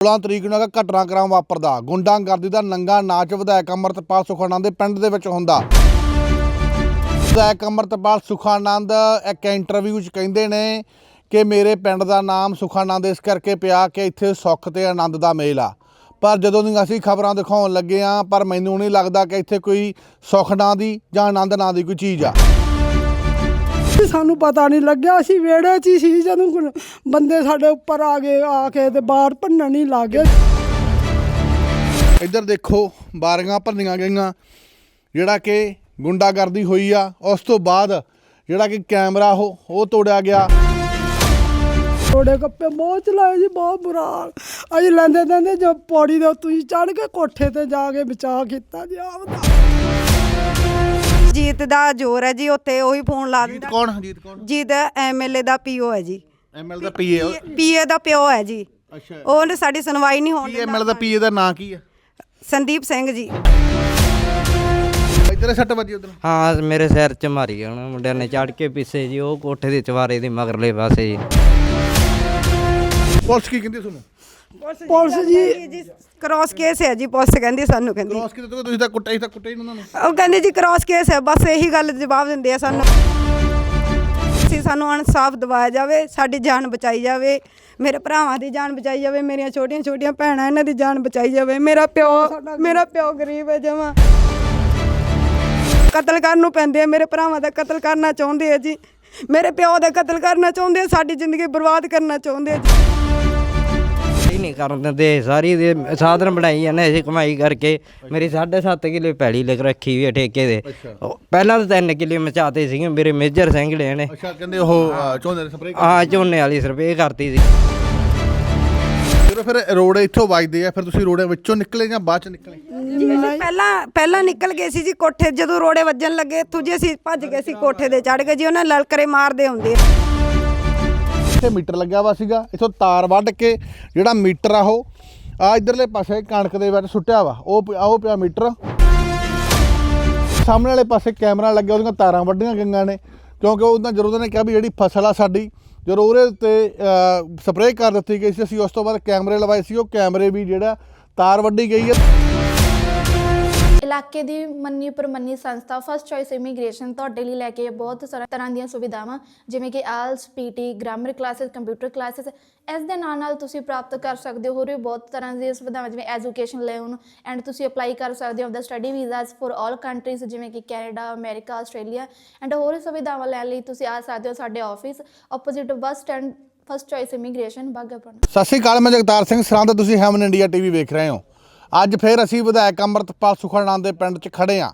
16 ਤਰੀਕ ਨੂੰ ਹੈਗਾ ਘਟਨਾਕ੍ਰਮ ਵਾਪਰਦਾ। ਗੁੰਡਾਗਰਦੀ ਦਾ ਨੰਗਾ ਨਾਚ ਵਿਧਾਇਕ ਅਮਰਤਪਾਲ ਸੁਖਾਨੰਦ ਦੇ ਪਿੰਡ ਦੇ ਵਿੱਚ ਹੁੰਦਾ। ਵਿਧਾਇਕ ਅਮਰਤਪਾਲ ਸੁਖਾਨੰਦ ਇੱਕ ਇੰਟਰਵਿਊ 'ਚ ਕਹਿੰਦੇ ਨੇ ਕਿ ਮੇਰੇ ਪਿੰਡ ਦਾ ਨਾਮ ਸੁਖਾਨੰਦ ਇਸ ਕਰਕੇ ਪਿਆ ਕਿ ਇੱਥੇ ਸੁੱਖ ਤੇ ਆਨੰਦ ਦਾ ਮੇਲ ਆ। ਪਰ ਜਦੋਂ ਦੀ ਅਸੀਂ ਖਬਰਾਂ ਦਿਖਾਉਣ ਲੱਗੇ ਆ, ਪਰ ਮੈਨੂੰ ਨਹੀਂ ਲੱਗਦਾ ਕਿ ਇੱਥੇ ਕੋਈ ਸੁੱਖ ਨਾਂ ਦੀ ਜਾਂ ਆਨੰਦ ਨਾਂ ਦੀ ਕੋਈ ਚੀਜ਼ ਆ। ਵੀ ਸਾਨੂੰ ਪਤਾ ਨਹੀਂ ਲੱਗਿਆ ਅਸੀਂ ਵਿਹੜੇ 'ਚ ਹੀ ਸੀ ਜਦੋਂ ਬੰਦੇ ਸਾਡੇ ਉੱਪਰ ਆ ਗਏ ਆ ਕੇ ਤੇ ਬਾਹਰ ਭੰਨਣ ਹੀ ਲੱਗ ਗਏ। ਇੱਧਰ ਦੇਖੋ ਬਾਰੀਆਂ ਭੰਨੀਆਂ ਗਈਆਂ। ਜਿਹੜਾ ਕਿ ਗੁੰਡਾਗਰਦੀ ਹੋਈ ਆ ਉਸ ਤੋਂ ਬਾਅਦ ਜਿਹੜਾ ਕਿ ਕੈਮਰਾ ਉਹ ਉਹ ਤੋੜਿਆ ਗਿਆ। ਥੋੜੇ ਕੱਪੇ ਬਹੁਤ ਚਲਾਏ ਜੀ ਬਹੁਤ ਬੁਰਾ ਹਾਲ। ਅਸੀਂ ਲੈਂਦੇ ਲੈਂਦੇ ਜੋ ਪੌੜੀ ਦੇ ਉੱਤੇ ਚੜ ਕੇ ਕੋਠੇ ਤੇ ਜਾ ਕੇ ਬਚਾਅ ਕੀਤਾ ਜੀ ਆਪਦਾ ਜੀਤ ਦਾ ਜ਼ੋਰ ਹੈ ਜੀ ਉੱਥੇ ਉਹੀ ਫੋਨ ਲਾ ਜੀਤ ਦਿੰਦਾ। ਕੌਣ ਜੀਤ ਕੌਣ? ਜੀਤ ਐਮਐਲਏ ਦਾ ਪੀਓ ਹੈ ਜੀ। ਐਮਐਲ ਦਾ ਪੀਏ ਪੀਏ ਦਾ ਪਿਓ ਹੈ ਜੀ। ਅੱਛਾ। ਉਹਨੇ ਸਾਡੀ ਸੁਣਵਾਈ ਨਹੀਂ ਹੋਣ ਐਮਐਲ ਦਾ ਪੀਏ ਦਾ ਨਾਂ ਕੀ ਆ ਸੰਦੀਪ ਸਿੰਘ ਜੀ। ਇੱਧਰ ਸੱਟ ਵੱਜੀ ਉਧਰ। ਹਾਂ ਮੇਰੇ ਸਿਰ 'ਚ ਮਾਰੀ ਉਹਨਾਂ ਮੁੰਡਿਆਂ ਨੇ ਚੜ ਕੇ ਪਿੱਛੇ ਜੀ ਉਹ ਕੋਠੇ ਦੇ ਚਵਾਰੇ ਦੇ ਮਗਰਲੇ ਪਾਸੇ ਜੀ। ਪੁਲਿਸ ਕੀ ਕਹਿੰਦੀ ਤੁਹਾਨੂੰ? ਪੁਲਿਸ ਜੀ ਜੀ। ਕ੍ਰਾਸ ਕੇਸ ਹੈ ਜੀ ਪੁਲਿਸ ਕਹਿੰਦੀ ਸਾਨੂੰ ਕਹਿੰਦੀ। ਕ੍ਰੋਸ ਕਿਤੇ ਤੋਂ ਤੁਸੀਂ ਤਾਂ ਕੁੱਟੇ ਤਾਂ ਕੁੱਟੇ ਹੀ ਉਹਨਾਂ ਨੂੰ। ਉਹ ਕਹਿੰਦੇ ਜੀ ਕ੍ਰਾਸ ਕੇਸ ਹੈ ਬਸ ਇਹੀ ਗੱਲ ਜਵਾਬ ਦਿੰਦੇ ਆ ਸਾਨੂੰ। ਸੀ ਸਾਨੂੰ ਇਨਸਾਫ ਦਿਵਾਇਆ ਜਾਵੇ ਸਾਡੀ ਜਾਨ ਬਚਾਈ ਜਾਵੇ ਮੇਰੇ ਭਰਾਵਾਂ ਦੀ ਜਾਨ ਬਚਾਈ ਜਾਵੇ ਮੇਰੀਆਂ ਛੋਟੀਆਂ ਛੋਟੀਆਂ ਭੈਣਾਂ ਇਹਨਾਂ ਦੀ ਜਾਨ ਬਚਾਈ ਜਾਵੇ। ਮੇਰਾ ਪਿਓ ਮੇਰਾ ਪਿਓ ਗਰੀਬ ਹੈ ਜਮਾ। ਕਤਲ ਕਰਨ ਨੂੰ ਪੈਂਦੇ ਆ ਮੇਰੇ ਭਰਾਵਾਂ ਦਾ ਕਤਲ ਕਰਨਾ ਚਾਹੁੰਦੇ ਆ ਜੀ। ਮੇਰੇ ਪਿਓ ਦਾ ਕਤਲ ਕਰਨਾ ਚਾਹੁੰਦੇ ਆ ਸਾਡੀ ਜ਼ਿੰਦਗੀ ਬਰਬਾਦ ਕਰਨਾ ਚਾਹੁੰਦੇ ਆ ਜੀ। ਨਹੀਂ ਕਰਨ ਦਿੰਦੇ। ਸਾਰੀ ਦੇ ਸਾਧਨ ਬਣਾਈ ਜਾਂਦੇ ਅਸੀਂ ਕਮਾਈ ਕਰਕੇ। ਮੇਰੀ 7.5 ਕਿੱਲੇ ਪੈਲੀ ਲਿਖ ਰੱਖੀ ਵੀ ਹੈ ਠੇਕੇ ਦੇ ਉਹ ਪਹਿਲਾਂ ਤਾਂ 3 ਕਿੱਲੇ ਮਚਾਤੇ ਸੀਗੇ ਮੇਰੇ ਮੇਜਰ ਸਿੰਘ ਲੈ ਨੇ ਅੱਛਾ ਕਹਿੰਦੇ ਉਹ ਸਪਰੇਅ ਝੋਨੇ ਵਾਲੀ ਸਰਵੇ ਕਰਤੀ ਸੀ। ਜਦੋਂ ਫਿਰ ਰੋਡ ਇੱਥੋਂ ਵੱਜਦੇ ਆ ਫਿਰ ਤੁਸੀਂ ਰੋੜੇ ਵਿੱਚੋਂ ਨਿਕਲੇ ਜਾਂ ਬਾਅਦ ਚ ਨਿਕਲੇ? ਜੀ ਅਸੀਂ ਪਹਿਲਾਂ ਪਹਿਲਾਂ ਨਿਕਲ ਗਏ ਸੀ ਜੀ ਕੋਠੇ ਜਦੋਂ ਰੋੜੇ ਵੱਜਣ ਲੱਗੇ ਤੁਝੇ ਅਸੀਂ ਭੱਜ ਗਏ ਸੀ ਕੋਠੇ ਦੇ ਚੜ ਗਏ ਜੀ ਉਹਨਾਂ ਲਲਕਰੇ ਮਾਰਦੇ ਹੁੰਦੇ ਆ। ਇੱਥੇ ਮੀਟਰ ਲੱਗਿਆ ਵਾ ਸੀਗਾ, ਇਥੋਂ ਤਾਰ ਵੱਢ ਕੇ ਜਿਹੜਾ ਮੀਟਰ ਆ ਉਹ, ਆ ਇਧਰਲੇ ਪਾਸੇ ਕਣਕ ਦੇ ਵਿੱਚ ਸੁੱਟਿਆ ਵਾ, ਉਹ ਪਿਆ- ਉਹ ਪਿਆ ਮੀਟਰ। ਸਾਹਮਣੇ ਵਾਲੇ ਪਾਸੇ ਕੈਮਰਾ ਲੱਗਿਆ, ਉਹਦੀਆਂ ਤਾਰਾਂ ਵੱਢੀਆਂ ਗਈਆਂ ਨੇ, ਕਿਉਂਕਿ ਉਹਨਾਂ ਜਦੋਂ ਉਹਨਾਂ ਨੇ ਕਿਹਾ ਵੀ ਜਿਹੜੀ ਫਸਲ ਆ ਸਾਡੀ, ਜਦੋਂ ਉਹਦੇ ਉੱਤੇ ਸਪਰੇਅ ਕਰ ਦਿੱਤੀ ਗਈ ਸੀ, ਅਸੀਂ ਉਸ ਤੋਂ ਬਾਅਦ ਕੈਮਰੇ ਲਵਾਏ ਸੀ, ਉਹ ਕੈਮਰੇ ਵੀ ਜਿਹੜਾ ਤਾਰ ਵੱਢੀ ਗਈ ਹੈ। ਇਲਾਕੇ ਦੀ ਮੰਨੀ ਪ੍ਰਮੰਨੀ ਸੰਸਥਾ ਫਸਟ ਚੋਇਸ ਇਮੀਗ੍ਰੇਸ਼ਨ ਤੁਹਾਡੇ ਲਈ ਲੈ ਕੇ ਬਹੁਤ ਸਾਰਾ ਤਰ੍ਹਾਂ ਦੀਆਂ ਸੁਵਿਧਾਵਾਂ, ਜਿਵੇਂ ਕਿ IELTS PTE grammar classes computer classes ਇਸ ਦੇ ਨਾਲ ਨਾਲ ਤੁਸੀਂ ਪ੍ਰਾਪਤ ਕਰ ਸਕਦੇ ਹੋ ਹੋਰ ਵੀ ਬਹੁਤ ਤਰ੍ਹਾਂ ਦੀਆਂ ਸੁਵਿਧਾਵਾਂ, ਜਿਵੇਂ ਐਜੂਕੇਸ਼ਨ ਲੋਨ ਐਂਡ ਤੁਸੀਂ ਅਪਲਾਈ ਕਰ ਸਕਦੇ ਹੋ ਦਾ study visas for all countries ਜਿਵੇਂ ਕਿ ਕੈਨੇਡਾ ਅਮਰੀਕਾ ਆਸਟ੍ਰੇਲੀਆ ਐਂਡ ਹੋਰ ਸੁਵਿਧਾਵਾਂ ਲੈਣ ਲਈ ਤੁਸੀਂ ਆ ਸਕਦੇ ਹੋ ਸਾਡੇ office opposite bus stand first choice immigration Bagapur ਸਤਿ ਸ਼੍ਰੀ ਅਕਾਲ, ਮੈਂ ਜਗਤਾਰ ਸਿੰਘ ਸਰੰਦ ਤੁਸੀਂ ਹੈਮਨ ਇੰਡੀਆ ਟੀਵੀ ਵੇਖ ਰਹੇ ਹੋ। ਅੱਜ ਫਿਰ ਅਸੀਂ ਵਿਧਾਇਕ ਅੰਮ੍ਰਿਤਪਾਲ ਸੁਖਾਨੰਦ ਦੇ ਪਿੰਡ 'ਚ ਖੜੇ ਆ।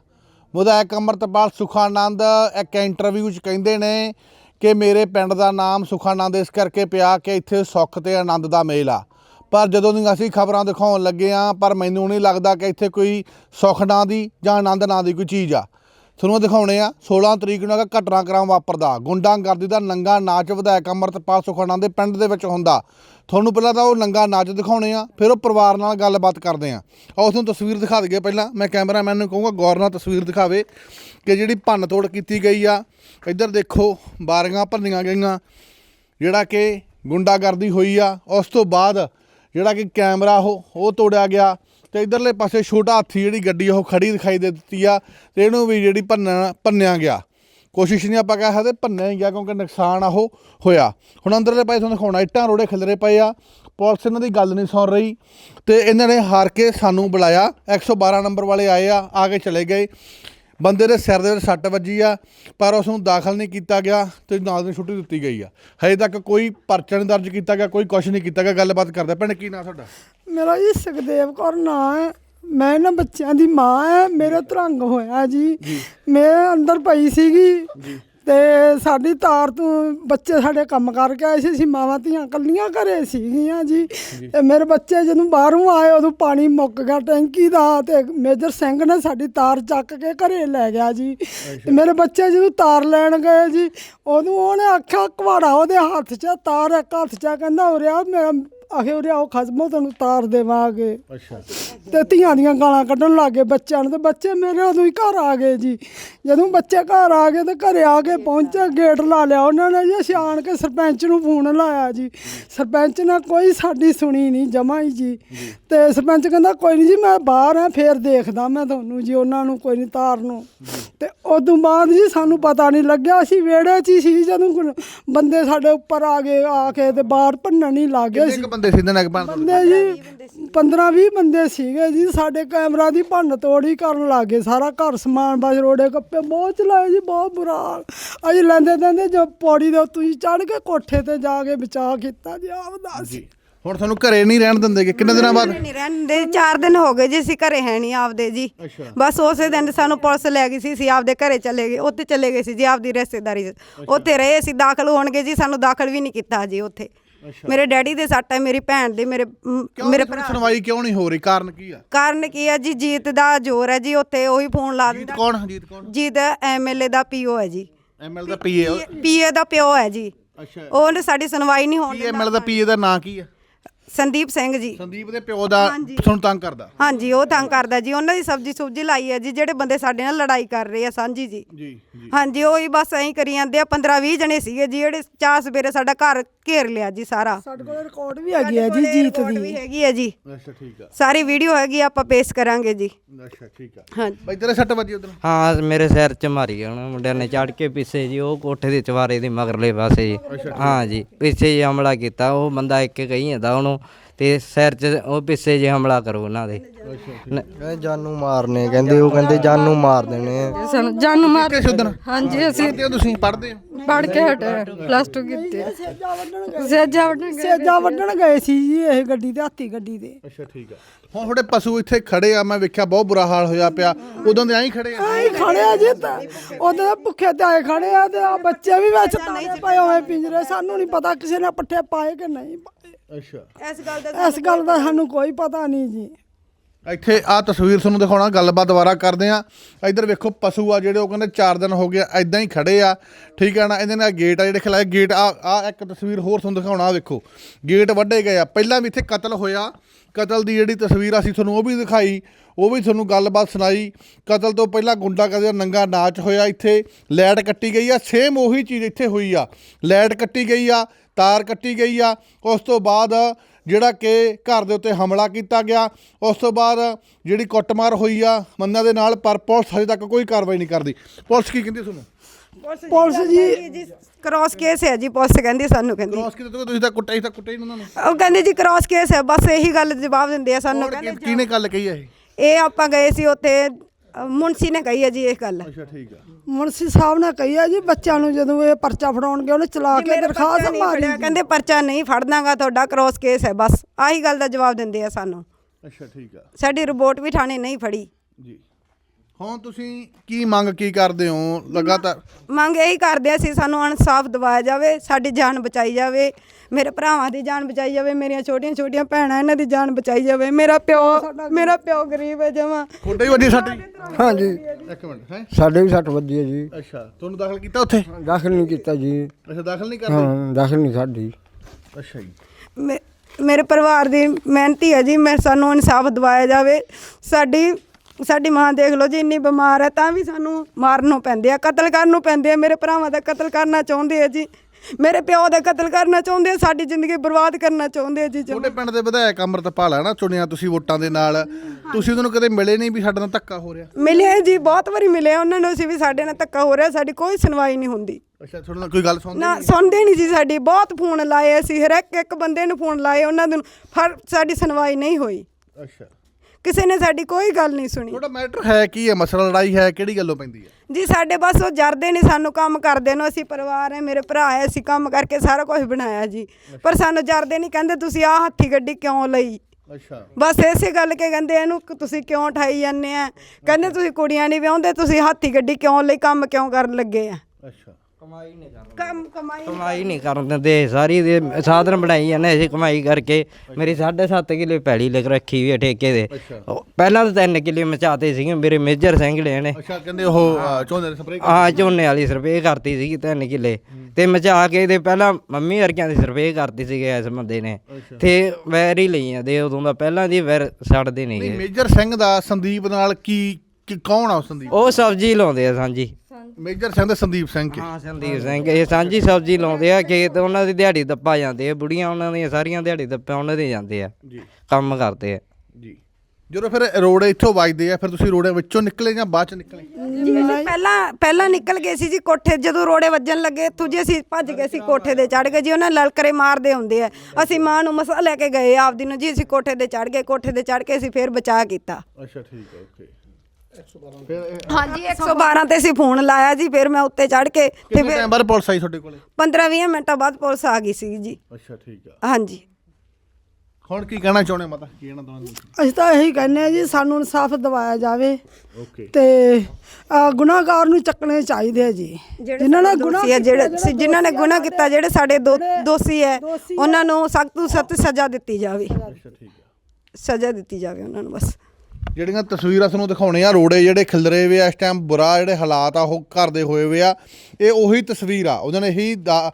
ਵਿਧਾਇਕ ਅੰਮ੍ਰਿਤਪਾਲ ਸੁਖਾਨੰਦ, ਇੱਕ ਇੰਟਰਵਿਊ 'ਚ ਕਹਿੰਦੇ ਨੇ ਕਿ ਮੇਰੇ ਪਿੰਡ ਦਾ ਨਾਮ ਸੁਖਾਨੰਦ ਇਸ ਕਰਕੇ ਪਿਆ ਕਿ ਇੱਥੇ ਸੁੱਖ ਤੇ ਆਨੰਦ ਦਾ ਮੇਲ ਆ। ਪਰ ਜਦੋਂ ਦੀ ਅਸੀਂ ਖਬਰਾਂ ਦਿਖਾਉਣ ਲੱਗੇ ਆ, ਪਰ ਮੈਨੂੰ ਨਹੀਂ ਲੱਗਦਾ ਕਿ ਇੱਥੇ ਕੋਈ ਸੁੱਖ ਨਾਂ ਦੀ ਜਾਂ ਆਨੰਦ ਨਾਂ ਦੀ ਕੋਈ ਚੀਜ਼ ਆ। ਤੁਹਾਨੂੰ ਦਿਖਾਉਣੇ ਆ 16 ਤਰੀਕ ਨੂੰ ਹੈਗਾ ਘਟਨਾਕ੍ਰਮ ਵਾਪਰਦਾ, ਗੁੰਡਾਗਰਦੀ ਦਾ ਨੰਗਾ ਨਾਚ ਵਿਧਾਇਕ ਅੰਮ੍ਰਿਤਪਾਲ ਸੁਖਾਨੰਦ ਦੇ ਪਿੰਡ ਦੇ ਵਿੱਚ ਹੁੰਦਾ। ਤੁਹਾਨੂੰ ਪਹਿਲਾਂ ਤਾਂ ਉਹ ਨੰਗਾ ਨਾਚ ਦਿਖਾਉਣੇ ਆ, ਫਿਰ ਉਹ ਪਰਿਵਾਰ ਨਾਲ ਗੱਲਬਾਤ ਕਰਦੇ ਆ। ਆਓ ਤੁਹਾਨੂੰ ਤਸਵੀਰ ਦਿਖਾ ਦਈਏ ਪਹਿਲਾਂ, ਮੈਂ ਕੈਮਰਾਮੈਨ ਨੂੰ ਕਹੂੰਗਾ ਗੌਰ ਨਾਲ ਤਸਵੀਰ ਦਿਖਾਵੇ ਕਿ ਜਿਹੜੀ ਭੰਨ ਤੋੜ ਕੀਤੀ ਗਈ ਆ, ਇੱਧਰ ਦੇਖੋ ਬਾਰੀਆਂ ਭੰਨੀਆਂ ਗਈਆਂ, ਜਿਹੜਾ ਕਿ ਗੁੰਡਾਗਰਦੀ ਹੋਈ ਆ, ਉਸ ਤੋਂ ਬਾਅਦ ਜਿਹੜਾ ਕਿ ਕੈਮਰਾ ਉਹ ਉਹ ਤੋੜਿਆ ਗਿਆ। ਤੇ ਇਧਰਲੇ ਪਾਸੇ ਛੋਟਾ ਹਾਥੀ ਜਿਹੜੀ ਗੱਡੀ ਉਹ ਖੜੀ ਦਿਖਾਈ ਦੇ ਦਿੱਤੀ ਆ ਤੇ ਇਹਨੂੰ ਵੀ ਜਿਹੜੀ ਭੰਨਣ, ਭੰਨਿਆ ਗਿਆ। ਕੋਸ਼ਿਸ਼ ਨਹੀਂ ਆਪਾਂ ਕਹਿ ਸਕਦੇ, ਭੰਨਿਆ ਹੀ ਗਿਆ ਕਿਉਂਕਿ ਨੁਕਸਾਨ ਆ ਉਹ ਹੋਇਆ। ਹੁਣ ਅੰਦਰਲੇ ਪਾਸੇ ਤੁਹਾਨੂੰ ਦਿਖਾਉਣਾ, ਇੱਟਾਂ ਰੋੜੇ ਖਿਲਰੇ ਪਏ ਆ, ਪੁਲਿਸ ਇਹਨਾਂ ਦੀ ਗੱਲ ਨਹੀਂ ਸੁਣ ਰਹੀ ਤੇ ਇਹਨਾਂ ਨੇ ਹਾਰ ਕੇ ਸਾਨੂੰ ਬੁਲਾਇਆ। 112 ਨੰਬਰ ਵਾਲੇ ਆਏ ਆ ਆ ਕੇ ਚਲੇ ਗਏ। ਬੰਦੇ ਦੇ ਸਿਰ ਦੇ ਵਿੱਚ ਸੱਟ ਵੱਜੀ ਆ ਪਰ ਉਸ ਨੂੰ ਦਾਖਲ ਨਹੀਂ ਕੀਤਾ ਗਿਆ ਤੇ ਨਾਲ ਦੀ ਛੁੱਟੀ ਦਿੱਤੀ ਗਈ ਆ। ਹਜੇ ਤੱਕ ਕੋਈ ਪਰਚਾ ਨਹੀਂ ਦਰਜ ਕੀਤਾ ਗਿਆ ਕੋਈ ਕੁਝ ਨਹੀਂ ਕੀਤਾ ਗਿਆ ਗੱਲਬਾਤ ਕਰਦਾ ਭੈਣ ਕੀ ਨਾਂ ਤੁਹਾਡਾ? ਮੇਰਾ ਜੀ ਸੁਖਦੇਵ ਕੌਰ ਨਾਂ ਹੈ। ਮੈਂ ਇਹਨਾਂ ਬੱਚਿਆਂ ਦੀ ਮਾਂ ਹੈ ਮੇਰੇ ਤਰੰਗ ਹੋਇਆ ਜੀ। ਮੈਂ ਅੰਦਰ ਪਈ ਸੀਗੀ। ਤੇ ਸਾਡੀ ਤਾਰ ਤੋਂ ਬੱਚੇ ਸਾਡੇ ਕੰਮ ਕਰਕੇ ਆਏ ਸੀ ਅਸੀਂ ਮਾਵਾਂ ਧੀਆਂ ਕੱਲੀਆਂ ਘਰੇ ਸੀਗੀਆਂ ਜੀ। ਤੇ ਮੇਰੇ ਬੱਚੇ ਜਦੋਂ ਬਾਹਰੋਂ ਆਏ ਉਦੋਂ ਪਾਣੀ ਮੁੱਕ ਗਿਆ ਟੈਂਕੀ ਦਾ ਤੇ ਮੇਜਰ ਸਿੰਘ ਨੇ ਸਾਡੀ ਤਾਰ ਚੱਕ ਕੇ ਘਰੇ ਲੈ ਗਿਆ ਜੀ। ਤੇ ਮੇਰੇ ਬੱਚੇ ਜਦੋਂ ਤਾਰ ਲੈਣ ਗਏ ਜੀ ਉਦੋਂ ਉਹਨੇ ਆਖਿਆ ਕੁਹਾੜਾ ਉਹਦੇ ਹੱਥ 'ਚ ਤਾਰ ਇੱਕ ਹੱਥ 'ਚ ਕਹਿੰਦਾ ਉਰਿਆ ਮੇਰਾ ਆਖੇ ਉਰੇ ਆਓ ਖਸਮੋ ਤੁਹਾਨੂੰ ਤਾਰ ਦੇਵਾਂਗੇ। ਅੱਛਾ। ਤੇ ਧੀਆਂ ਦੀਆਂ ਗਾਲਾਂ ਕੱਢਣ ਲੱਗੇ ਬੱਚਿਆਂ ਨੂੰ ਤੇ ਬੱਚੇ ਮੇਰੇ ਉਦੋਂ ਹੀ ਘਰ ਆ ਗਏ ਜੀ। ਜਦੋਂ ਬੱਚੇ ਘਰ ਆ ਗਏ ਤੇ ਘਰੇ ਆ ਕੇ ਪਹੁੰਚੇ ਗੇਟ ਲਾ ਲਿਆ। ਉਹਨਾਂ ਨੇ ਜੀ ਸਿਆਣ ਕੇ ਸਰਪੰਚ ਨੂੰ ਫੋਨ ਲਾਇਆ ਜੀ। ਸਰਪੰਚ ਨੇ ਕੋਈ ਸਾਡੀ ਸੁਣੀ ਨਹੀਂ ਜਮਾ ਹੀ ਜੀ। ਤੇ ਸਰਪੰਚ ਕਹਿੰਦਾ ਕੋਈ ਨਹੀਂ ਜੀ ਮੈਂ ਬਾਹਰ ਆ ਫੇਰ ਦੇਖਦਾ ਮੈਂ ਤੁਹਾਨੂੰ ਜੀ ਉਹਨਾਂ ਨੂੰ ਕੋਈ ਨਹੀਂ ਤਾਰ ਨੂੰ। ਤੇ ਉਦੋਂ ਬਾਅਦ ਜੀ ਸਾਨੂੰ ਪਤਾ ਨਹੀਂ ਲੱਗਿਆ ਅਸੀਂ ਵਿਹੜੇ 'ਚ ਹੀ ਸੀ ਜਦੋਂ ਬੰਦੇ ਸਾਡੇ ਉੱਪਰ ਆ ਗਏ ਆ ਕੇ ਤੇ ਬਾਹਰ ਭੰਨਣ ਹੀ ਲੱਗ ਗਏ ਸੀ। ਬੰਦੇ ਸੀ ਦਿਨ ਇੱਕ ਬੰਦ ਬੰਦੇ ਜੀ 15 20 ਬੰਦੇ ਸੀਗੇ ਜੀ ਸਾਡੇ ਕੈਮਰਾ ਦੀ ਭੰਨ ਤੋੜੀ ਕਰਨ ਲੱਗੇ ਸਾਰਾ ਘਰ ਸਮਾਨ ਬਸ ਰੋੜੇ ਕੱਪੇ ਬਹੁਤ ਚਲਾਏ ਜੀ ਬਹੁਤ ਬੁਰਾ ਹਾਲ। ਅਜੇ ਲੈਂਦੇ ਲੈਂਦੇ ਜੋ ਪੌੜੀ ਦੇ ਉੱਤੇ ਚੜ ਕੇ ਕੋਠੇ ਤੇ ਜਾ ਕੇ ਬਚਾਅ ਕੀਤਾ ਜੀ ਆਪਦਾ ਸੀ। ਹੁਣ ਤੁਹਾਨੂੰ ਘਰੇ ਨਹੀਂ ਰਹਿਣ ਦਿੰਦੇਗੇ ਕਿੰਨੇ ਦਿਨਾਂ ਬਾਅਦ? ਨਹੀਂ ਰਹਿੰਦੇ 4 ਦਿਨ ਹੋ ਗਏ ਜੀ ਅਸੀਂ ਘਰੇ ਹੈ ਨਹੀਂ ਆਪਦੇ ਜੀ। ਬਸ ਉਸੇ ਦਿਨ ਸਾਨੂੰ ਪੁਲਿਸ ਲੈ ਗਈ ਸੀ ਅਸੀਂ ਆਪਦੇ ਘਰੇ ਚਲੇ ਗਏ ਉੱਥੇ ਚਲੇ ਗਏ ਸੀ ਜੀ ਆਪਦੀ ਰਿਸ਼ਤੇਦਾਰੀ 'ਚ। ਉੱਥੇ ਰਹੇ ਅਸੀਂ ਦਾਖਲ ਹੋਣਗੇ ਜੀ ਸਾਨੂੰ ਦਾਖਲ ਵੀ ਨਹੀਂ ਕੀਤਾ ਜੀ ਉੱਥੇ। ਮੇਰੇ ਡੈਡੀ ਦੇ ਸੱਟ ਹੈ ਮੇਰੀ ਭੈਣ ਦੇ ਮੇਰੇ ਮ, ਮੇਰੇ ਭਰਾ। ਸੁਣਵਾਈ ਕਿਉਂ ਨਹੀਂ ਹੋ ਰਹੀ? ਕਾਰਨ ਕੀ ਆ? ਕਾਰਨ ਕੀ ਹੈ ਜੀ ਜੀਤ ਦਾ ਜ਼ੋਰ ਹੈ ਜੀ ਉੱਥੇ ਉਹੀ ਫੋਨ ਲਾ ਜੀਤ ਦਿੰਦਾ। ਕੌਣ ਜੀਤ ਕੌਣ? ਜੀਤ ਐਮਐਲਏ ਦਾ ਪੀਓ ਹੈ ਜੀ। ਐਮਐਲ ਦਾ ਪੀਏ ਪੀਏ ਦਾ ਪਿਓ ਹੈ ਜੀ। ਅੱਛਾ। ਉਹਨੇ ਸਾਡੀ ਸੁਣਵਾਈ ਨਹੀਂ ਹੋਣ ਐਮਐਲ ਦਾ ਪੀਏ ਦਾ ਨਾਂ ਕੀ ਆ? ਸੰਦੀਪ ਸਿੰਘ ਜੀ। ਸੰਦੀਪ ਦੇ ਪਿਓ ਦਾ ਤੁਹਾਨੂੰ ਤੰਗ ਕਰਦਾ? ਹਾਂਜੀ ਉਹ ਤੰਗ ਕਰਦਾ ਜੀ। ਉਹਨਾਂ ਦੀ ਸਬਜੀ ਸੁਬਜੀ ਲਾਈ ਹੈ ਜੀ ਜਿਹੜੇ ਬੰਦੇ ਸਾਡੇ ਨਾਲ ਲੜਾਈ ਕਰ ਰਹੇ ਆ ਸਾਂਝੀ ਜੀ। ਜੀ ਜੀ। ਹਾਂਜੀ ਉਹ ਹੀ ਬਸ ਐਂ ਕਰੀ ਜਾਂਦੇ ਆ 15 20 ਜਣੇ ਸੀਗੇ ਜੀ ਜਿਹੜੇ ਚਾਹ ਸਵੇਰੇ ਸਾਡਾ ਘਰ ਘੇਰ ਲਿਆ ਜੀ ਸਾਰਾ। ਸਾਡੇ ਕੋਲ ਰਿਕਾਰਡ ਵੀ ਹੈਗੀ ਹੈ ਜੀ ਜੀਤ ਰਿਪੋਰਟ ਦੀ। ਵੀ ਹੈਗੀ ਹੈ ਜੀ। ਅੱਛਾ ਠੀਕ ਆ। ਸਾਰੀ ਵੀਡੀਓ ਹੈਗੀ ਆ, ਆਪਾਂ ਪੇਸ਼ ਕਰਾਂਗੇ ਜੀ। ਅੱਛਾ ਠੀਕ ਆ। ਹਾਂਜੀ। ਬਾਈ ਤੇਰੇ ਸੱਟ ਵੱਜੀ ਉਧਰ? ਹਾਂ ਮੇਰੇ ਸਿਰ 'ਚ ਮਾਰੀ ਉਹਨਾਂ ਮੁੰਡਿਆਂ ਨੇ ਚੜ ਕੇ ਪਿੱਛੇ ਜੀ ਉਹ ਕੋਠੇ ਦੇ ਚਵਾਰੇ ਦੇ ਮਗਰਲੇ ਪਾਸੇ ਜੀ। ਹਾਂ ਜੀ ਪਿੱਛੇ ਜੀ ਹਮਲਾ ਕੀਤਾ ਉਹ ਬੰਦਾ ਇੱਕ ਕਹੀ ਜਾਂਦਾ ਉਹਨੂੰ ਤੇ ਸਿਰ 'ਚ ਉਹ ਪਿੱਛੇ ਜੇ ਹਮਲਾ ਕਰੋ ਉਹਨਾਂ ਦੇ। ਜਾਨੂ ਮਾਰਨੇ ਕਹਿੰਦੇ ਉਹ ਕਹਿੰਦੇ ਜਾਨੂ ਮਾਰ ਦੇਣੇ ਆ। ਸਾਨੂੰ ਜਾਨੂ ਮਾਰ ਕਿਸ ਉਧਰ ਹਾਂਜੀ ਅਸੀਂ ਹੋ ਤੁਸੀਂ? ਪੜ੍ਹਦੇ ਹੋ? ਪੜ ਕੇ ਹਟੇ ਪਲੱਸ 2 ਕੀਤੀ। ਸੇਜਾ ਵੱਢਣ ਗਏ ਸੇਜਾ ਵੱਢਣ ਗਏ ਸੀ ਜੀ ਇਹ ਗੱਡੀ ਤੇ ਹਾਥੀ ਗੱਡੀ ਤੇ। ਅੱਛਾ ਠੀਕ ਆ। ਹੁਣ ਤੁਹਾਡੇ ਪਸ਼ੂ ਇੱਥੇ ਖੜੇ ਆ ਮੈਂ ਵੇਖਿਆ ਬਹੁਤ ਬੁਰਾ ਹਾਲ ਹੋਇਆ ਪਿਆ। ਉਦੋਂ ਦੇ ਐਂ ਖੜੇ ਆ? ਆਈ ਖੜੇ ਆ ਜੀ ਤਾਂ। ਉਹਦੇ ਭੁੱਖੇ ਤੇ ਆਏ ਖੜੇ ਆ ਤੇ ਆ ਬੱਚੇ ਵੀ ਵਿੱਚ ਤਾਲੇ ਪਏ ਹੋਏ ਪਿੰਜਰੇ। ਸਾਨੂੰ ਨਹੀਂ ਪਤਾ ਕਿਸੇ ਨੇ ਪੱਠੇ ਪਾਏ ਕਿ ਨਹੀਂ ਪਾਏ। ਅੱਛਾ। ਇਸ ਗੱਲ ਦਾ ਇਸ ਗੱਲ ਦਾ ਸਾਨੂੰ ਕੋਈ ਪਤਾ ਨਹੀਂ ਜੀ। ਇੱਥੇ ਆ ਤਸਵੀਰ ਤੁਹਾਨੂੰ ਦਿਖਾਉਣਾ, ਗੱਲਬਾਤ ਦੁਬਾਰਾ ਕਰਦੇ ਆ ਇੱਧਰ ਵੇਖੋ ਪਸ਼ੂ ਆ ਜਿਹੜੇ, ਉਹ ਕਹਿੰਦੇ 4 ਦਿਨ ਹੋ ਗਏ ਐਦਾਂ ਹੀ ਖੜੇ ਆ। ਠੀਕ ਆ ਨਾ, ਇਹਦੇ ਨਾਲ ਗੇਟ ਆ ਜਿਹੜੇ ਖਿਲਾਏ, ਗੇਟ ਆ ਆ ਇੱਕ ਤਸਵੀਰ ਹੋਰ ਤੁਹਾਨੂੰ ਦਿਖਾਉਣਾ, ਆਹ ਵੇਖੋ। ਗੇਟ ਵੱਢੇ ਗਏ ਆ। ਪਹਿਲਾਂ ਵੀ ਇੱਥੇ ਕਤਲ ਹੋਇਆ। ਕਤਲ ਦੀ ਜਿਹੜੀ ਤਸਵੀਰ ਅਸੀਂ ਤੁਹਾਨੂੰ ਉਹ ਵੀ ਦਿਖਾਈ, ਉਹ ਵੀ ਤੁਹਾਨੂੰ ਗੱਲਬਾਤ ਸੁਣਾਈ। ਕਤਲ ਤੋਂ ਪਹਿਲਾਂ ਗੁੰਡਾ ਕਦੇ ਨੰਗਾ ਨਾਚ ਹੋਇਆ ਇੱਥੇ। ਲੈਟ ਕੱਟੀ ਗਈ ਆ ਸੇਮ ਉਹੀ ਚੀਜ਼ ਇੱਥੇ ਹੋਈ ਆ। ਲੈਟ ਕੱਟੀ ਗਈ ਆ, ਤਾਰ ਕੱਟੀ ਗਈ ਆ। ਉਸ ਤੋਂ ਬਾਅਦ ਜਿਹੜਾ ਕਿ ਘਰ ਦੇ ਉੱਤੇ ਹਮਲਾ ਕੀਤਾ ਗਿਆ। ਉਸ ਤੋਂ ਬਾਅਦ ਜਿਹੜੀ ਕੁੱਟਮਾਰ ਹੋਈ ਆ ਮੰਨਾਂ ਦੇ ਨਾਲ ਪਰ ਪੁਲਿਸ ਹਜੇ ਤੱਕ ਕੋਈ ਕਾਰਵਾਈ ਨਹੀਂ ਕਰਦੀ। ਪੁਲਿਸ ਕੀ ਕਹਿੰਦੀ ਤੁਹਾਨੂੰ? ਪੁਲਿਸ ਜੀ ਜੀ ਕ੍ਰਾਸ ਕੇਸ ਹੈ ਜੀ ਪੁਲਿਸ ਕਹਿੰਦੀ ਸਾਨੂੰ ਕਹਿੰਦੀ। ਕ੍ਰਾਸ ਕਿਤੇ ਤੁਸੀਂ ਤਾਂ ਕੁੱਟੇ ਤਾਂ ਕੁੱਟੇ ਹੀ ਉਹਨਾਂ ਨੂੰ। ਉਹ ਕਹਿੰਦੇ ਜੀ ਕ੍ਰਾਸ ਕੇਸ ਹੈ ਬਸ ਇਹੀ ਗੱਲ ਜਵਾਬ ਦਿੰਦੇ ਆ ਸਾਨੂੰ। ਕਹਿੰਦੇ ਕਿਹਨੇ ਗੱਲ ਕਹੀ ਆ ਇਹ? ਇਹ ਆਪਾਂ ਗਏ ਸੀ ਉੱਥੇ ਅ, ਮੁਨਸੀ ਨੇ ਕਹੀ ਹੈ ਜੀ ਇਹ ਗੱਲ। ਅੱਛਾ ਠੀਕ ਆ। ਮੁਨਸੀ ਸਾਹਿਬ ਨੇ ਕਹੀ ਆ ਜੀ ਬੱਚਿਆਂ ਨੂੰ ਜਦੋਂ ਇਹ ਪਰਚਾ ਫੜਾਉਣਗੇ ਉਹਨੇ ਚਲਾ ਕੇ ਮੇਰੇ ਦਰਖਾਸਤ ਪਰਚਾ ਨਹੀਂ ਮਾਰੀ ਫੜਿਆ, ਕਹਿੰਦੇ ਪਰਚਾ ਨਹੀਂ ਫੜਦਾਗਾ ਤੁਹਾਡਾ ਕ੍ਰਾਸ ਕੇਸ ਹੈ ਬਸ। ਆਹੀ ਗੱਲ ਦਾ ਜਵਾਬ ਦਿੰਦੇ ਆ ਸਾਨੂੰ। ਅੱਛਾ ਠੀਕ ਆ। ਸਾਡੀ ਰਿਪੋਰਟ ਵੀ ਥਾਣੇ ਨਹੀਂ ਫੜੀ। ਜੀ। ਹੁਣ ਤੁਸੀਂ ਕੀ ਮੰਗ ਕੀ ਕਰਦੇ ਹੋ? ਲਗਾਤਾਰ ਮੰਗ ਇਹੀ ਕਰਦੇ ਆ ਸੀ ਸਾਨੂੰ ਇਨਸਾਫ ਦਿਵਾਇਆ ਜਾਵੇ ਸਾਡੀ ਜਾਨ ਬਚਾਈ ਜਾਵੇ ਮੇਰੇ ਭਰਾਵਾਂ ਦੀ ਜਾਨ ਬਚਾਈ ਜਾਵੇ ਮੇਰੀਆਂ ਛੋਟੀਆਂ ਛੋਟੀਆਂ ਭੈਣਾਂ ਇਹਨਾਂ ਦੀ ਜਾਨ ਬਚਾਈ ਜਾਵੇ। ਮੇਰਾ ਪਿਓ ਮੇਰਾ ਪਿਓ ਗਰੀਬ ਹੈ ਜਮਾ। ਤੁਹਾਡੇ ਹੀ ਵੱਜੀ ਸੱਟ? ਹਾਂਜੀ। ਇੱਕ ਮਿੰਟ ਹੈ? ਸਾਡੇ ਵੀ ਸੱਟ ਵੱਜੀ ਹੈ ਜੀ। ਅੱਛਾ ਤੁਹਾਨੂੰ ਦਾਖਲ ਕੀਤਾ ਉੱਥੇ? ਦਾਖਲ ਨਹੀਂ ਕੀਤਾ ਜੀ। ਅੱਛਾ ਦਾਖਲ ਨਹੀਂ ਕਰਦੇ? ਹਾਂ ਦਾਖਲ ਨਹੀਂ ਸਾਡੀ। ਅੱਛਾ ਜੀ। ਮੇ- ਮੇਰੇ ਪਰਿਵਾਰ ਦੀ ਮਿਹਨਤੀ ਹੈ ਜੀ ਮੈਂ ਸਾਨੂੰ ਇਨਸਾਫ ਦਿਵਾਇਆ ਜਾਵੇ। ਸਾਡੀ ਸਾਡੀ ਮਾਂ ਦੇਖ ਲਓ ਜੀ ਇੰਨੀ ਬਿਮਾਰ ਹੈ ਤਾਂ ਵੀ ਸਾਨੂੰ ਮਾਰਨ ਪੈਂਦੇ ਆ ਕਤਲ ਕਰਨ ਪੈਂਦੇ ਆ। ਮੇਰੇ ਭਰਾਵਾਂ ਦਾ ਕਤਲ ਕਰਨਾ ਚਾਹੁੰਦੇ ਆ ਜੀ। ਮੇਰੇ ਪਿਓ ਦਾ ਕਤਲ ਕਰਨਾ ਚਾਹੁੰਦੇ ਆ ਸਾਡੀ ਜ਼ਿੰਦਗੀ ਬਰਬਾਦ ਕਰਨਾ ਚਾਹੁੰਦੇ ਆ ਜੀ। ਤੁਹਾਡੇ ਪਿੰਡ ਦੇ ਵਿਧਾਇਕ ਅੰਮ੍ਰਿਤਪਾਲ ਹੈ ਨਾ ਚੁਣਿਆ ਤੁਸੀਂ ਵੋਟਾਂ ਦੇ ਨਾਲ। ਤੁਸੀਂ ਉਹਨਾਂ ਨੂੰ ਕਦੇ ਮਿਲੇ ਨਹੀਂ ਵੀ ਸਾਡੇ ਨਾਲ ਧੱਕਾ ਹੋ ਰਿਹਾ? ਮਿਲੇ ਜੀ ਬਹੁਤ ਵਾਰੀ ਮਿਲੇ ਆ ਉਹਨਾਂ ਨੂੰ ਅਸੀਂ ਵੀ ਸਾਡੇ ਨਾਲ ਧੱਕਾ ਹੋ ਰਿਹਾ ਸਾਡੀ ਕੋਈ ਸੁਣਵਾਈ ਨਹੀਂ ਹੁੰਦੀ। ਅੱਛਾ ਤੁਹਾਡੇ ਨਾਲ ਕੋਈ ਗੱਲ ਸੁਣਦੇ ਨਾ ਸੁਣਦੇ ਨਹੀਂ ਜੀ ਸਾਡੀ ਬਹੁਤ ਫੋਨ ਲਾਏ ਅਸੀਂ ਹਰ ਇੱਕ ਇੱਕ ਬੰਦੇ ਨੂੰ ਫੋਨ ਲਾਏ ਉਹਨਾਂ ਨੂੰ ਪਰ ਸਾਡੀ ਸੁਣਵਾਈ ਨਹੀਂ ਹੋਈ। ਅੱਛਾ। ਕਿਸੇ ਨੇ ਸਾਡੀ ਕੋਈ ਗੱਲ ਨਹੀਂ ਸੁਣੀ। ਤੁਹਾਡਾ ਮੈਟਰ ਹੈ ਕੀ ਹੈ? ਮਸਲਾ ਲੜਾਈ ਹੈ ਕਿਹੜੀ ਗੱਲੋਂ ਪੈਂਦੀ ਹੈ? ਜੀ ਸਾਡੇ ਬਸ ਉਹ ਜਰਦੇ ਨਹੀਂ ਸਾਨੂੰ ਕੰਮ ਕਰਦੇ ਨੂੰ। ਅਸੀਂ ਪਰਿਵਾਰ ਹੈ ਮੇਰੇ ਭਰਾ ਹੈ ਅਸੀਂ ਕੰਮ ਕਰਕੇ ਸਾਰਾ ਕੁਝ ਬਣਾਇਆ ਜੀ। ਪਰ ਸਾਨੂੰ ਜਰਦੇ ਨਹੀਂ ਕਹਿੰਦੇ ਤੁਸੀਂ ਆਹ ਹੱਥੀ ਗੱਡੀ ਕਿਉਂ ਲਈ? ਅੱਛਾ। ਬਸ ਇਸੇ ਗੱਲ ਕੇ ਕਹਿੰਦੇ ਇਹਨੂੰ ਕਿ ਤੁਸੀਂ ਕਿਉਂ ਠਾਈ ਜਾਂਦੇ ਆ? ਕਹਿੰਦੇ ਤੁਸੀਂ ਕੁੜੀਆਂ ਨਹੀਂ ਵਿਆਹੁੰਦੇ ਤੁਸੀਂ ਹਾਥੀ ਗੱਡੀ ਕਿਉਂ ਲਈ ਕੰਮ ਕਿਉਂ ਕਰਨ ਲੱਗੇ ਆ? ਅੱਛਾ। ਕਮਾਈ ਨਹੀਂ ਕਰਨ ਕੰਮ ਕਮਾਈ ਕਮਾਈ ਨਹੀਂ ਕਰਨ ਦਿੰਦੇ ਸਾਰੀ ਦੇ ਸਾਧਨ ਬਣਾਈ ਜਾਂਦੇ ਅਸੀਂ ਕਮਾਈ ਕਰਕੇ। ਮੇਰੀ 7.5 ਕਿੱਲੇ ਪੈਲੀ ਲਿਖ ਰੱਖੀ ਵੀ ਹੈ ਠੇਕੇ ਦੇ ਉਹ ਪਹਿਲਾਂ ਤਾਂ 3 ਕਿੱਲੇ ਮਚਾਤੇ ਸੀਗੇ ਮੇਰੇ ਮੇਜਰ ਸਿੰਘ ਲੈ ਨੇ ਅੱਛਾ ਕਹਿੰਦੇ ਉਹ ਝੋਨੇ ਦੇ ਸਪਰੇਅ ਆ ਝੋਨੇ ਵਾਲੀ ਸਰਵੇ ਕਰਤੀ ਸੀਗੀ 3 ਕਿੱਲੇ। ਤੇ ਮਚਾ ਕੇ ਤੇ ਪਹਿਲਾਂ ਮੰਮੀ ਵਰਗਿਆਂ ਦੀ ਸਰਵੇ ਕਰਤੀ ਸੀਗੇ ਇਸ ਬੰਦੇ ਨੇ। ਤੇ ਵੈਰ ਹੀ ਲਈ ਜਾਂਦੇ ਉਦੋਂ ਦਾ ਪਹਿਲਾਂ ਦੀ ਵੈਰ ਛੱਡਦੇ ਨਹੀਂ ਮੇਜਰ ਸਿੰਘ ਦਾ ਸੰਦੀਪ ਨਾਲ ਕੀ ਕੌਣ ਆ ਉਹ ਸੰਦੀਪ? ਉਹ ਸਬਜ਼ੀ ਲਾਉਂਦੇ ਆ ਸਾਂਝੀ। ਮੇਜਰ ਸਿੰਘ ਤੇ ਸੰਦੀਪ ਸਿੰਘ ਕੇ। ਹਾਂ ਸੰਦੀਪ ਸਿੰਘ ਇਹ ਸਾਂਝੀ ਸਬਜ਼ੀ ਲਾਉਂਦੇ ਆ ਖੇਤ ਉਹਨਾਂ ਦੀ ਦਿਹਾੜੀ ਦੱਪਾ ਜਾਂਦੇ ਆ ਬੁੜੀਆਂ ਉਹਨਾਂ ਦੀਆਂ ਸਾਰੀਆਂ ਦਿਹਾੜੀ ਦੱਪਾ ਉਹਨਾਂ ਦੇ ਜਾਂਦੇ ਆ। ਜੀ। ਕੰਮ ਕਰਦੇ ਆ। ਜੀ। ਜਦੋਂ ਫਿਰ ਰੋੜੇ ਇੱਥੋਂ ਵੱਜਦੇ ਆ ਫਿਰ ਤੁਸੀਂ ਰੋੜੇ ਵਿੱਚੋਂ ਨਿਕਲੇ ਜਾਂ ਬਾਅਦ ਚ ਨਿਕਲੇ? ਜੀ ਅਸੀਂ ਪਹਿਲਾਂ ਪਹਿਲਾਂ ਨਿਕਲ ਗਏ ਸੀ ਜੀ ਕੋਠੇ ਜਦੋਂ ਰੋੜੇ ਵੱਜਣ ਲੱਗੇ ਤੁਝੇ ਅਸੀਂ ਭੱਜ ਗਏ ਸੀ ਕੋਠੇ ਦੇ ਚੜ ਗਏ ਜੀ ਉਹਨਾਂ ਲਲਕਰੇ ਮਾਰਦੇ ਹੁੰਦੇ ਆ। ਅਸੀਂ ਮਾਂ ਨੂੰ ਮਸਾ ਲੈ ਕੇ ਗਏ ਆਪਦੀ ਨੂੰ ਜੀ ਅਸੀਂ ਕੋਠੇ ਤੇ ਚੜ ਗਏ ਕੋਠੇ ਤੇ ਚੜ ਕੇ ਅਸੀਂ ਫੇਰ ਬਚਾ ਕੀਤਾ। ਅੱਛਾ ਠੀਕ ਹੈ ਓਕੇ। ਹਾਂਜੀ 112 ਤੇ ਅਸੀਂ ਫੋਨ ਲਾਇਆ ਜੀ ਫਿਰ ਮੈਂ ਉੱਤੇ ਚੜ ਕੇ ਤੇ ਕਿੰਨੇ ਫਿਰ ਟਾਈਮ ਬਾਅਦ ਪੁਲਿਸ ਆਈ ਤੁਹਾਡੇ ਕੋਲੇ? 15-20 ਮਿੰਟਾਂ ਬਾਅਦ ਪੁਲਿਸ ਆ ਗਈ ਸੀ ਜੀ। ਅੱਛਾ ਠੀਕ ਆ। ਹਾਂਜੀ। ਹੁਣ ਕੀ ਕਹਿਣਾ ਚਾਹੁੰਦੇ ਮਾਤਾ? ਕੀ ਕਹਿਣਾ ਤੁਹਾਨੂੰ? ਅਸੀਂ ਤਾਂ ਇਹੀ ਕਹਿੰਦੇ ਆ ਜੀ ਸਾਨੂੰ ਇਨਸਾਫ ਦਿਵਾਇਆ ਜਾਵੇ। ਓਕੇ। ਤੇ ਅਹ, ਗੁਨਾਹਗਾਰ ਨੂੰ ਚੱਕਣੇ ਚਾਹੀਦੇ ਆ ਜੀ। ਜਿਨ੍ਹਾਂ ਨੇ ਗੁਨਾਹ ਦੋਸ਼ੀ ਹੈ ਕੀਤਾ, ਜਿਹੜੇ ਸੀ- ਜਿਨ੍ਹਾਂ ਨੇ ਗੁਨਾਹ ਕੀਤਾ ਜਿਹੜੇ ਸਾਡੇ ਦੋ- ਦੋਸ਼ੀ ਹੈ ਦੋਸ਼ੀ ਹੈ। ਉਹਨਾਂ ਨੂੰ ਸਖਤ ਤੋਂ ਸਖਤ ਸਜ਼ਾ ਦਿੱਤੀ ਜਾਵੇ। ਅੱਛਾ ਠੀਕ ਆ। ਸਜ਼ਾ ਦਿੱਤੀ ਜਾਵੇ ਉਹਨਾਂ ਨੂੰ ਬਸ। ਜਿਹੜੀਆਂ ਤਸਵੀਰਾਂ ਤੁਹਾਨੂੰ ਦਿਖਾਉਣੇ ਆ, ਰੋੜੇ ਜਿਹੜੇ ਖਿਲਰੇ ਵੇ ਆ, ਇਸ ਟਾਈਮ ਬੁਰਾ ਜਿਹੜੇ ਹਾਲਾਤ ਆ, ਉਹ ਘਰ ਦੇ ਹੋਏ ਵੇ ਆ। ਇਹ ਉਹੀ ਤਸਵੀਰ ਆ ਉਹਨਾਂ ਨੇ ਇਹੀ ਦਾ-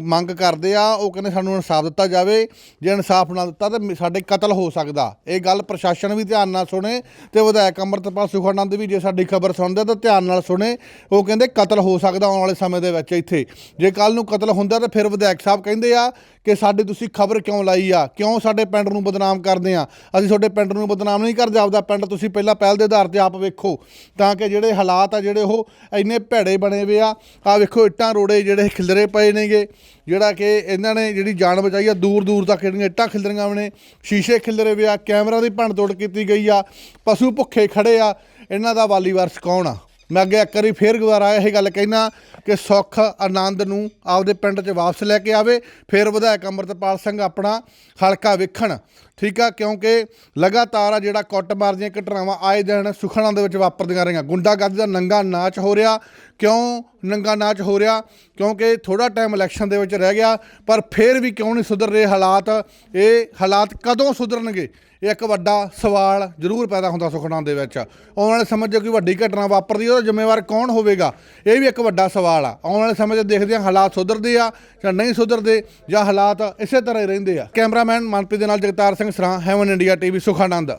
ਮੰਗ ਕਰਦੇ ਆ, ਉਹ ਕਹਿੰਦੇ ਸਾਨੂੰ ਇਨਸਾਫ ਦਿੱਤਾ ਜਾਵੇ। ਜੇ ਇਨਸਾਫ ਨਾ ਦਿੱਤਾ ਤਾਂ ਸਾਡੇ ਕਤਲ ਹੋ ਸਕਦਾ। ਇਹ ਗੱਲ ਪ੍ਰਸ਼ਾਸਨ ਵੀ ਧਿਆਨ ਨਾਲ ਸੁਣੇ ਤੇ ਵਿਧਾਇਕ ਅੰਮ੍ਰਿਤਪਾਲ ਸੁਖਾਨੰਦ ਵੀ ਜੇ ਸਾਡੀ ਖਬਰ ਸੁਣਦੇ ਤਾਂ ਧਿਆਨ ਨਾਲ ਸੁਣੇ। ਉਹ ਕਹਿੰਦੇ ਕਤਲ ਹੋ ਸਕਦਾ ਆਉਣ ਵਾਲੇ ਸਮੇਂ ਦੇ ਵਿੱਚ ਇੱਥੇ। ਜੇ ਕੱਲ ਨੂੰ ਕਤਲ ਹੁੰਦਾ ਤਾਂ ਫਿਰ ਵਿਧਾਇਕ ਸਾਹਿਬ ਕਹਿੰਦੇ ਆ ਕਿ ਸਾਡੀ ਤੁਸੀਂ ਖਬਰ ਕਿਉਂ ਲਾਈ ਆ? ਕਿਉਂ ਸਾਡੇ ਪਿੰਡ ਨੂੰ ਬਦਨਾਮ ਕਰਦੇ ਆ? ਅਸੀਂ ਤੁਹਾਡੇ ਪਿੰਡ ਨੂੰ ਬਦਨਾਮ ਨਹੀਂ ਕਰਦੇ ਆਪਦਾ ਪਿੰਡ, ਤੁਸੀਂ ਪਹਿਲਾਂ ਪਹਿਲ ਦੇ ਆਧਾਰ ਤੇ ਆਪ ਵੇਖੋ, ਤਾਂ ਕਿ ਜਿਹੜੇ ਹਾਲਾਤ ਆ, ਜਿਹੜੇ ਉਹ ਇੰਨੇ ਭੈੜੇ ਬਣੇ ਵੇ ਆ ਆ ਵੇਖੋ ਇੱਟਾਂ ਰੋੜੇ ਜਿਹੜੇ ਖਿਲਰੇ ਪਏ ਨੇਗੇ, ਜਿਹੜਾ ਕਿ ਇਹਨਾਂ ਨੇ ਜਿਹੜੀ ਜਾਨ ਬਚਾਈ ਆ ਦੂਰ ਦੂਰ ਤੱਕ ਜਿਹੜੀਆਂ ਇੱਟਾਂ ਖਿਲਰੀਆਂ ਨੇ, ਸ਼ੀਸ਼ੇ ਖਿਲਰੇ ਵੇ ਆ, ਕੈਮਰਾ ਦੀ ਭੰਨ ਤੋੜ ਕੀਤੀ ਗਈ ਆ, ਪਸ਼ੂ ਭੁੱਖੇ ਖੜੇ ਆ, ਇਹਨਾਂ ਦਾ ਵਾਲੀ ਵਾਰਸ ਕੌਣ ਆ? ਮੈਂ ਅੱਗੇ ਇੱਕ ਵਾਰੀ ਫੇਰ ਦੁਬਾਰਾ ਇਹ ਗੱਲ ਕਹਿਣਾ ਕਿ ਸੁੱਖ, ਆਨੰਦ ਨੂੰ ਆਪਦੇ ਪਿੰਡ 'ਚ ਵਾਪਸ ਲੈ ਕੇ ਆਵੇ, ਫਿਰ ਵਿਧਾਇਕ ਅੰਮ੍ਰਿਤਪਾਲ ਸਿੰਘ ਆਪਣਾ ਹਲਕਾ ਵੇਖਣ। ਠੀਕ ਆ, ਕਿਉਂਕਿ ਲਗਾਤਾਰ ਆ ਜਿਹੜਾ ਕੁੱਟਮਾਰ ਦੀਆਂ ਘਟਨਾਵਾਂ ਆਏ ਦਿਨ ਸੁਖਣਾ ਦੇ ਵਿੱਚ ਵਾਪਰਦੀਆਂ ਰਹੀਆਂ। ਗੁੰਡਾਗਰਦੀ ਦਾ ਨੰਗਾ ਨਾਚ ਹੋ ਰਿਹਾ। ਕਿਉਂ ਨੰਗਾ ਨਾਚ ਹੋ ਰਿਹਾ? ਕਿਉਂਕਿ ਥੋੜਾ ਟਾਈਮ ਇਲੈਕਸ਼ਨ ਦੇ ਵਿੱਚ ਰਹਿ ਗਿਆ, ਪਰ ਫਿਰ ਵੀ ਕਿਉਂ ਨਹੀਂ ਸੁਧਰ ਰਹੇ ਹਾਲਾਤ? ਇਹ ਹਾਲਾਤ ਕਦੋਂ ਸੁਧਰਨਗੇ? ਇਹ ਇੱਕ ਵੱਡਾ ਸਵਾਲ ਜ਼ਰੂਰ ਪੈਦਾ ਹੁੰਦਾ ਸੁਖਨਾ ਦੇ ਵਿੱਚ। ਆਉਣ ਵਾਲੇ ਸਮੇਂ 'ਚ ਕੋਈ ਵੱਡੀ ਘਟਨਾ ਵਾਪਰਦੀ ਉਹਦਾ ਜ਼ਿੰਮੇਵਾਰ ਕੌਣ ਹੋਵੇਗਾ? ਇਹ ਵੀ ਇੱਕ ਵੱਡਾ ਸਵਾਲ ਆ। ਆਉਣ ਵਾਲੇ ਸਮੇਂ 'ਚ ਦੇਖਦੇ ਹਾਂ ਹਾਲਾਤ ਸੁਧਰਦੇ ਆ ਜਾਂ ਨਹੀਂ ਸੁਧਰਦੇ ਜਾਂ ਹਾਲਾਤ ਇਸੇ ਤਰ੍ਹਾਂ ਹੀ ਰਹਿੰਦੇ ਆ। ਕੈਮਰਾਮੈਨ ਮਨਪ੍ਰੀਤ ਦੇ ਨਾਲ ਜਗਤਾਰ ਸਿੰਘ ਸਰਾਂ ਹੈਵਨ ਇੰਡੀਆ ਟੀਵੀ ਸੁਖਾਨੰਦ।